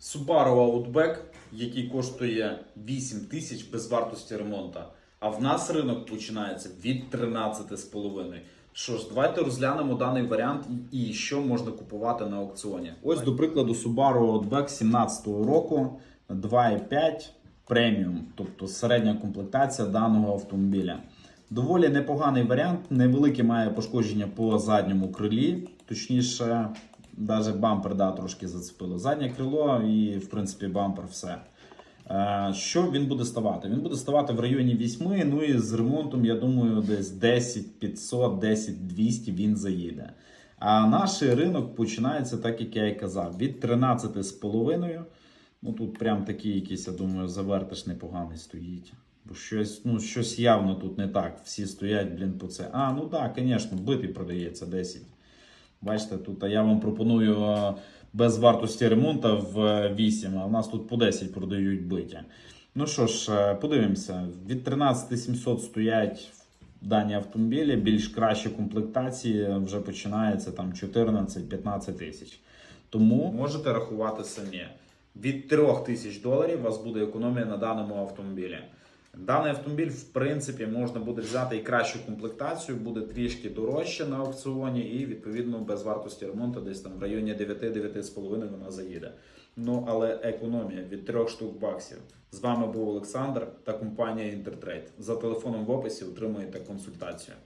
Subaru Outback, який коштує 8 тисяч без вартості ремонту. А в нас ринок починається від 13,5. Що ж, давайте розглянемо даний варіант і що можна купувати на аукціоні. Ось, до прикладу, Subaru Outback 17 року 2,5 преміум, тобто середня комплектація даного автомобіля. Доволі непоганий варіант, невелике має пошкодження по задньому крилі, точніше, навіть бампер да, трошки зацепило. Заднє крило і, в принципі, бампер все. Е, Що він буде ставати? Він буде ставати в районі 8, ну і з ремонтом, я думаю, десь 10 500, 10 200 він заїде. А наш ринок починається, так як я і казав, від 13,5. Ну тут прям такий якийсь, я думаю, завертиш непоганий стоїть. Бо щось, ну, щось явно тут не так. Всі стоять, блін, по це. А, ну так, звісно, битий продається 10. Бачите, тут я вам пропоную е, без вартості ремонту в е, 8, а в нас тут по 10 продають биті. Ну що ж, е, подивимося. Від 13 700 стоять дані автомобілі, більш кращі комплектації вже починається там 14-15 тисяч. Тому можете рахувати самі. Від 3 тисяч доларів у вас буде економія на даному автомобілі. Даний автомобіль, в принципі, можна буде взяти і кращу комплектацію, буде трішки дорожче на аукціоні, і відповідно без вартості ремонту, десь там в районі 9-9,5 вона заїде. Ну але економія від трьох штук баксів. З вами був Олександр та компанія Інтертрейд. За телефоном в описі отримуєте консультацію.